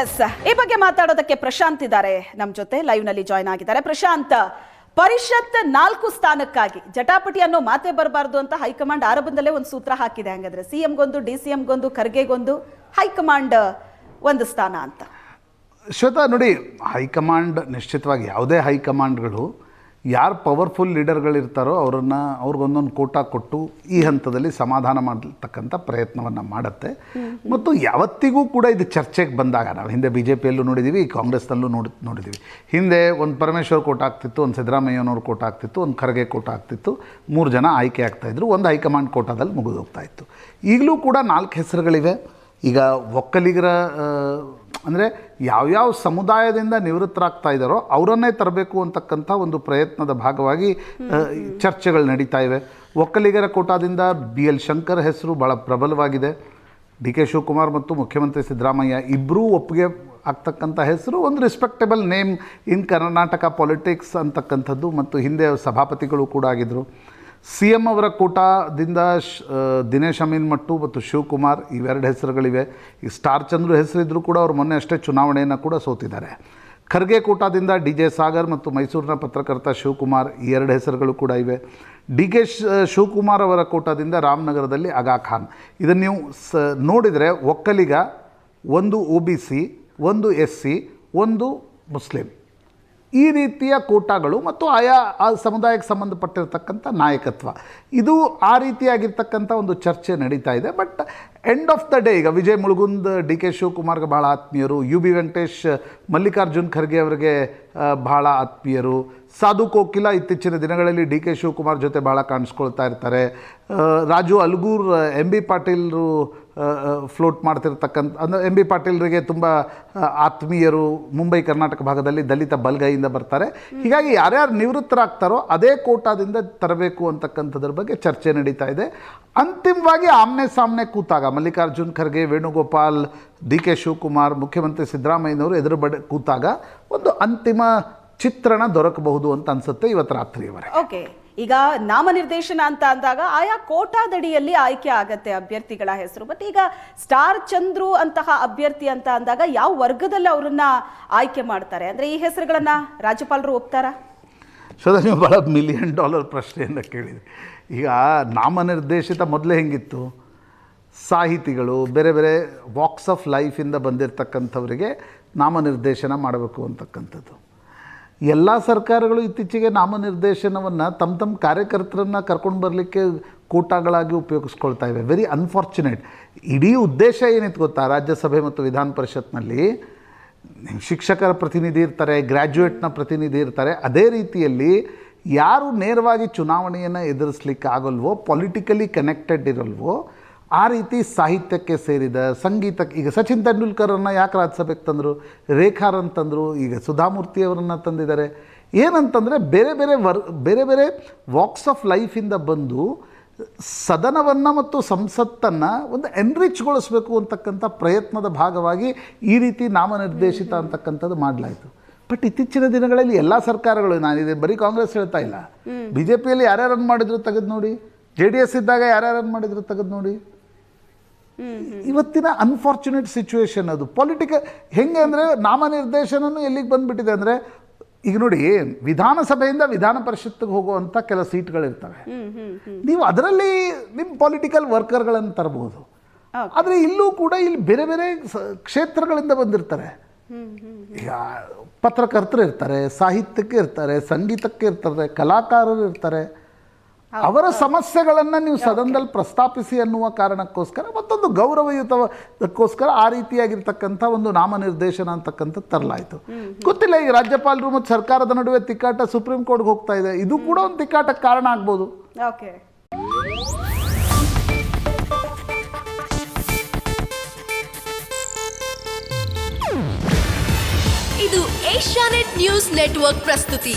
S ಈ ಬಗ್ಗೆ ಮಾತಾಡೋದಕ್ಕೆ ಪ್ರಶಾಂತ್ ಇದ್ದಾರೆ. ನಮ್ಮ ಜೊತೆ ಲೈವ್ನಲ್ಲಿ ಜಾಯ್ನ್ ಆಗಿದ್ದಾರೆ. ಪ್ರಶಾಂತ್, ಪರಿಷತ್ ನಾಲ್ಕು ಸ್ಥಾನಕ್ಕಾಗಿ ಜಟಾಪಟಿ ಅನ್ನೋ ಮಾತೆ ಬರಬಾರ್ದು ಅಂತ ಹೈಕಮಾಂಡ್ ಆರಂಭದಲ್ಲೇ ಒಂದು ಸೂತ್ರ ಹಾಕಿದೆ ಹಂಗಾದ್ರೆ ಸಿಎಂಗೊಂದು ಡಿ ಸಿ ಎಂಗೊಂದು ಖರ್ಗೆಗೊಂದು, ಹೈಕಮಾಂಡ್ ಒಂದು ಸ್ಥಾನ ಅಂತ. ಶ್ವೇತಾ, ನೋಡಿ, ಹೈಕಮಾಂಡ್ ನಿಶ್ಚಿತವಾಗಿ ಯಾವುದೇ ಹೈಕಮಾಂಡ್ಗಳು ಯಾರು ಪವರ್ಫುಲ್ ಲೀಡರ್ಗಳಿರ್ತಾರೋ ಅವರನ್ನು ಅವ್ರಿಗೊಂದೊಂದು ಕೋಟ ಕೊಟ್ಟು ಈ ಹಂತದಲ್ಲಿ ಸಮಾಧಾನ ಮಾಡತಕ್ಕಂಥ ಪ್ರಯತ್ನವನ್ನು ಮಾಡುತ್ತೆ. ಮತ್ತು ಯಾವತ್ತಿಗೂ ಕೂಡ ಇದು ಚರ್ಚೆಗೆ ಬಂದಾಗ, ನಾವು ಹಿಂದೆ ಬಿ ಜೆ ಪಿಯಲ್ಲೂ ನೋಡಿದ್ದೀವಿ ಕಾಂಗ್ರೆಸ್ನಲ್ಲೂ ನೋಡಿ ನೋಡಿದ್ದೀವಿ ಹಿಂದೆ ಒಂದು ಪರಮೇಶ್ವರ್ ಕೋಟ ಆಗ್ತಿತ್ತು, ಒಂದು ಸಿದ್ದರಾಮಯ್ಯನವ್ರ ಕೋಟ ಆಗ್ತಿತ್ತು, ಒಂದು ಖರ್ಗೆ ಕೋಟ ಆಗ್ತಿತ್ತು, ಮೂರು ಜನ ಆಯ್ಕೆ ಆಗ್ತಾಯಿದ್ರು ಒಂದು ಹೈಕಮಾಂಡ್ ಕೋಟಾದಲ್ಲಿ ಮುಗಿದು ಹೋಗ್ತಾ ಇತ್ತು. ಈಗಲೂ ಕೂಡ ನಾಲ್ಕು ಹೆಸರುಗಳಿವೆ. ಈಗ ಒಕ್ಕಲಿಗರ ಅಂದರೆ ಯಾವ್ಯಾವ ಸಮುದಾಯದಿಂದ ನಿವೃತ್ತರಾಗ್ತಾ ಇದ್ದಾರೋ ಅವರನ್ನೇ ತರಬೇಕು ಅಂತಕ್ಕಂಥ ಒಂದು ಪ್ರಯತ್ನದ ಭಾಗವಾಗಿ ಚರ್ಚೆಗಳು ನಡೀತಾ ಇವೆ. ಒಕ್ಕಲಿಗರ ಕೋಟಾದಿಂದ ಬಿ ಎಲ್ ಶಂಕರ್ ಹೆಸರು ಭಾಳ ಪ್ರಬಲವಾಗಿದೆ. ಡಿ ಕೆ ಶಿವಕುಮಾರ್ ಮತ್ತು ಮುಖ್ಯಮಂತ್ರಿ ಸಿದ್ದರಾಮಯ್ಯ ಇಬ್ಬರೂ ಒಪ್ಪಿಗೆ ಆಗ್ತಕ್ಕಂಥ ಹೆಸರು, ಒಂದು respectable name in Karnataka politics ಅಂತಕ್ಕಂಥದ್ದು ಮತ್ತು ಹಿಂದೆ ಸಭಾಪತಿಗಳು ಕೂಡ ಆಗಿದ್ದರು ಸಿ ಎಂ ಅವರ ಕೂಟದಿಂದ ದಿನೇಶ್ ಅಮೀನ್ ಮಟ್ಟು ಮತ್ತು ಶಿವಕುಮಾರ್ ಇವೆರಡು ಹೆಸರುಗಳಿವೆ. ಈ ಸ್ಟಾರ್ ಚಂದ್ರು ಹೆಸರಿದ್ದರೂ ಕೂಡ ಅವರು ಮೊನ್ನೆ ಅಷ್ಟೇ ಚುನಾವಣೆಯನ್ನು ಕೂಡ ಸೋತಿದ್ದಾರೆ. ಖರ್ಗೆ ಕೋಟಾದಿಂದ ಡಿ ಜೆ ಸಾಗರ್ ಮತ್ತು ಮೈಸೂರಿನ ಪತ್ರಕರ್ತ ಶಿವಕುಮಾರ್ ಈ ಎರಡು ಹೆಸರುಗಳು ಕೂಡ ಇವೆ. ಡಿ ಕೆ ಶಿವಕುಮಾರ್ ಅವರ ಕೋಟಾದಿಂದ ರಾಮನಗರದಲ್ಲಿ ಆಗಾ ಖಾನ್. ಇದನ್ನು ನೀವು ಸ, ನೋಡಿದರೆ ಒಕ್ಕಲಿಗ, ಒಂದು ಒ ಬಿ ಸಿ, ಒಂದು ಎಸ್ ಸಿ, ಒಂದು ಮುಸ್ಲಿಂ. ಈ ರೀತಿಯ ಕೋಟಾಗಳು ಮತ್ತು ಆಯಾ ಆ ಸಮುದಾಯಕ್ಕೆ ಸಂಬಂಧಪಟ್ಟಿರತಕ್ಕಂಥ ನಾಯಕತ್ವ. ಇದು ಆ ರೀತಿಯಾಗಿರ್ತಕ್ಕಂಥ ಒಂದು ಚರ್ಚೆ ನಡೀತಾ ಇದೆ. But end of the day ಈಗ ವಿಜಯ್ ಮುಳುಗುಂದ್, ಡಿ ಕೆ ಶಿವಕುಮಾರ್ಗೆ ಭಾಳ ಆತ್ಮೀಯರು, ಯು ಬಿ ವೆಂಕಟೇಶ್, ಮಲ್ಲಿಕಾರ್ಜುನ್ ಖರ್ಗೆ ಅವರಿಗೆ ಭಾಳ ಆತ್ಮೀಯರು, ಸಾಧು ಕೋಕಿಲ ಇತ್ತೀಚಿನ ದಿನಗಳಲ್ಲಿ ಡಿ ಕೆ ಶಿವಕುಮಾರ್ ಜೊತೆ ಭಾಳ ಕಾಣಿಸ್ಕೊಳ್ತಾ ಇರ್ತಾರೆ. ರಾಜು ಅಲ್ಗೂರ್, ಎಂ ಬಿ ಪಾಟೀಲ್ರು ಫ್ಲೋಟ್ ಮಾಡ್ತಿರ್ತಕ್ಕಂಥ, ಅಂದರೆ ಎಂ ಬಿ ಪಾಟೀಲ್ರಿಗೆ ತುಂಬ ಆತ್ಮೀಯರು ಮುಂಬೈ, ಕರ್ನಾಟಕ ಭಾಗದಲ್ಲಿ ದಲಿತ ಬಲ್ಗೈಯಿಂದ ಬರ್ತಾರೆ. ಹೀಗಾಗಿ ಯಾರ್ಯಾರು ನಿವೃತ್ತರಾಗ್ತಾರೋ ಅದೇ ಕೋಟಾದಿಂದ ತರಬೇಕು ಅಂತಕ್ಕಂಥದ್ರ ಬಗ್ಗೆ ಚರ್ಚೆ ನಡೀತಾ ಇದೆ. ಅಂತಿಮವಾಗಿ ಆಮ್ನೆ ಸಾಮ್ನೆ ಕೂತಾಗ ಮಲ್ಲಿಕಾರ್ಜುನ್ ಖರ್ಗೆ, ವೇಣುಗೋಪಾಲ್, ಡಿ ಕೆ ಶಿವಕುಮಾರ್, ಮುಖ್ಯಮಂತ್ರಿ ಸಿದ್ದರಾಮಯ್ಯನವರು ಎದುರು ಬಡ, ಕೂತಾಗ ಒಂದು ಅಂತಿಮ ಚಿತ್ರಣ ದೊರಕಬಹುದು ಅಂತ ಅನ್ಸುತ್ತೆ ಇವತ್ತು ರಾತ್ರಿಯವರೆಗೆ ಓಕೆ ಈಗ ನಾಮನಿರ್ದೇಶನ ಅಂತ ಅಂದಾಗ ಆಯಾ ಕೋಟಾದಡಿಯಲ್ಲಿ ಆಯ್ಕೆ ಆಗತ್ತೆ ಅಭ್ಯರ್ಥಿಗಳ ಹೆಸರು. ಬಟ್ ಈಗ ಸ್ಟಾರ್ ಚಂದ್ರು ಅಂತಹ ಅಭ್ಯರ್ಥಿ ಅಂತ ಅಂದಾಗ ಯಾವ ವರ್ಗದಲ್ಲಿ ಅವರನ್ನ ಆಯ್ಕೆ ಮಾಡ್ತಾರೆ? ಅಂದ್ರೆ ಈ ಹೆಸರುಗಳನ್ನ ರಾಜ್ಯಪಾಲರು ಒಪ್ತಾರಾ? ಸದಾ ನೀವು ಭಾಳ ಮಿಲಿಯನ್ ಡಾಲರ್ ಪ್ರಶ್ನೆಯನ್ನು ಕೇಳಿದೆ ಈಗ ನಾಮನಿರ್ದೇಶಿತ ಮೊದಲೇ ಹೆಂಗಿತ್ತು? ಸಾಹಿತಿಗಳು, ಬೇರೆ ಬೇರೆ ವಾಕ್ಸ್ ಆಫ್ ಲೈಫಿಂದ ಬಂದಿರತಕ್ಕಂಥವರಿಗೆ ನಾಮನಿರ್ದೇಶನ ಮಾಡಬೇಕು ಅಂತಕ್ಕಂಥದ್ದು. ಎಲ್ಲ ಸರ್ಕಾರಗಳು ಇತ್ತೀಚೆಗೆ ನಾಮನಿರ್ದೇಶನವನ್ನು ತಮ್ಮ ತಮ್ಮ ಕಾರ್ಯಕರ್ತರನ್ನು ಕರ್ಕೊಂಡು ಬರಲಿಕ್ಕೆ ಕೂಟಗಳಾಗಿ ಉಪಯೋಗಿಸ್ಕೊಳ್ತಾ ಇವೆ. ವೆರಿ ಅನ್ಫಾರ್ಚುನೇಟ್ ಇಡೀ ಉದ್ದೇಶ ಏನಿತ್ತು ಗೊತ್ತಾ? ರಾಜ್ಯಸಭೆ ಮತ್ತು ವಿಧಾನ ಪರಿಷತ್ನಲ್ಲಿ ಶಿಕ್ಷಕರ ಪ್ರತಿನಿಧಿ ಇರ್ತಾರೆ, ಗ್ರ್ಯಾಜುಯೇಟ್ನ ಪ್ರತಿನಿಧಿ ಇರ್ತಾರೆ. ಅದೇ ರೀತಿಯಲ್ಲಿ ಯಾರು ನೇರವಾಗಿ ಚುನಾವಣೆಯನ್ನು ಎದುರಿಸ್ಲಿಕ್ಕೆ ಆಗಲ್ವೋ ಪೊಲಿಟಿಕಲಿ ಕನೆಕ್ಟೆಡ್ ಇರಲ್ವೋ ಆ ರೀತಿ ಸಾಹಿತ್ಯಕ್ಕೆ ಸೇರಿದ ಸಂಗೀತಕ್ಕೆ ಈಗ ಸಚಿನ್ ತೆಂಡೂಲ್ಕರನ್ನು ಯಾಕೆ ರಾಜ್ಯಸಭೆಗೆ ತಂದರು? ರೇಖಾರನ್ ತಂದರು ಈಗ ಸುಧಾಮೂರ್ತಿಯವರನ್ನು ತಂದಿದ್ದಾರೆ. ಏನಂತಂದರೆ ಬೇರೆ ಬೇರೆ ವರ್ ಬೇರೆ ಬೇರೆ ವಾಕ್ಸ್ ಆಫ್ ಲೈಫಿಂದ ಬಂದು ಸದನವನ್ನು ಮತ್ತು ಸಂಸತ್ತನ್ನು ಒಂದು ಎನ್ರಿಚ್ಗೊಳಿಸ್ಬೇಕು ಅಂತಕ್ಕಂಥ ಪ್ರಯತ್ನದ ಭಾಗವಾಗಿ ಈ ರೀತಿ ನಾಮನಿರ್ದೇಶಿತ ಅಂತಕ್ಕಂಥದ್ದು ಮಾಡಲಾಯಿತು. ಬಟ್ ಇತ್ತೀಚಿನ ದಿನಗಳಲ್ಲಿ ಎಲ್ಲ ಸರ್ಕಾರಗಳು ನಾನಿದೆ ಬರೀ ಕಾಂಗ್ರೆಸ್ ಹೇಳ್ತಾ ಇಲ್ಲ. ಬಿ ಜೆ ಪಿಯಲ್ಲಿ ಯಾರ್ಯಾರನ್ನು ಮಾಡಿದ್ರು ತೆಗೆದು ನೋಡಿ? ಜೆ ಡಿ ಎಸ್ ಇದ್ದಾಗ ಯಾರ್ಯಾರನ್ನು ಮಾಡಿದ್ರು ತೆಗೆದು ನೋಡಿ? ಇವತ್ತಿನ ಅನ್ಫಾರ್ಚುನೇಟ್ ಸಿಚುವೇಶನ್ ಅದು. ಪೊಲಿಟಿಕಲ್ ಹೆಂಗೆ ಅಂದರೆ ನಾಮನಿರ್ದೇಶನನೂ ಎಲ್ಲಿಗೆ ಬಂದುಬಿಟ್ಟಿದೆ ಅಂದರೆ ಈಗ ನೋಡಿ ವಿಧಾನಸಭೆಯಿಂದ ವಿಧಾನ ಪರಿಷತ್ತಿಗೆ ಹೋಗುವಂಥ ಕೆಲ ಸೀಟ್ಗಳಿರ್ತವೆ. ನೀವು ಅದರಲ್ಲಿ ನಿಮ್ಮ ಪೊಲಿಟಿಕಲ್ ವರ್ಕರ್ಗಳನ್ನು ತರಬಹುದು. ಆದರೆ ಇಲ್ಲೂ ಕೂಡ ಇಲ್ಲಿ ಬೇರೆ ಬೇರೆ ಕ್ಷೇತ್ರಗಳಿಂದ ಬಂದಿರ್ತಾರೆ. ಈಗ ಪತ್ರಕರ್ತರು ಇರ್ತಾರೆ ಸಾಹಿತ್ಯಕ್ಕೆ ಇರ್ತಾರೆ ಸಂಗೀತಕ್ಕೆ ಇರ್ತಾರೆ ಕಲಾಕಾರರು ಇರ್ತಾರೆ. ಅವರ ಸಮಸ್ಯೆಗಳನ್ನು ನೀವು ಸದನದಲ್ಲಿ ಪ್ರಸ್ತಾಪಿಸಿ ಅನ್ನುವ ಕಾರಣಕ್ಕೋಸ್ಕರ ಮತ್ತೊಂದು ಗೌರವಯುತಕ್ಕೋಸ್ಕರ ಆ ರೀತಿಯಾಗಿರ್ತಕ್ಕಂಥ ಒಂದು ನಾಮನಿರ್ದೇಶನ ಅಂತಕ್ಕಂಥದ್ದು ತರಲಾಯಿತು. ಗೊತ್ತಿಲ್ಲ ಈ ರಾಜ್ಯಪಾಲರು ಮತ್ತು ಸರ್ಕಾರದ ನಡುವೆ ತಿಕ್ಕಾಟ ಸುಪ್ರೀಂ ಕೋರ್ಟ್ಗೆ ಹೋಗ್ತಾ ಇದೆ. ಇದು ಕೂಡ ಒಂದು ತಿಕ್ಕಾಟಕ್ಕೆ ಕಾರಣ ಆಗ್ಬೋದು. ಓಕೆ ಇದು ಏಷ್ಯಾನೆಟ್ ನ್ಯೂಸ್ ನೆಟ್ವರ್ಕ್ ಪ್ರಸ್ತುತಿ.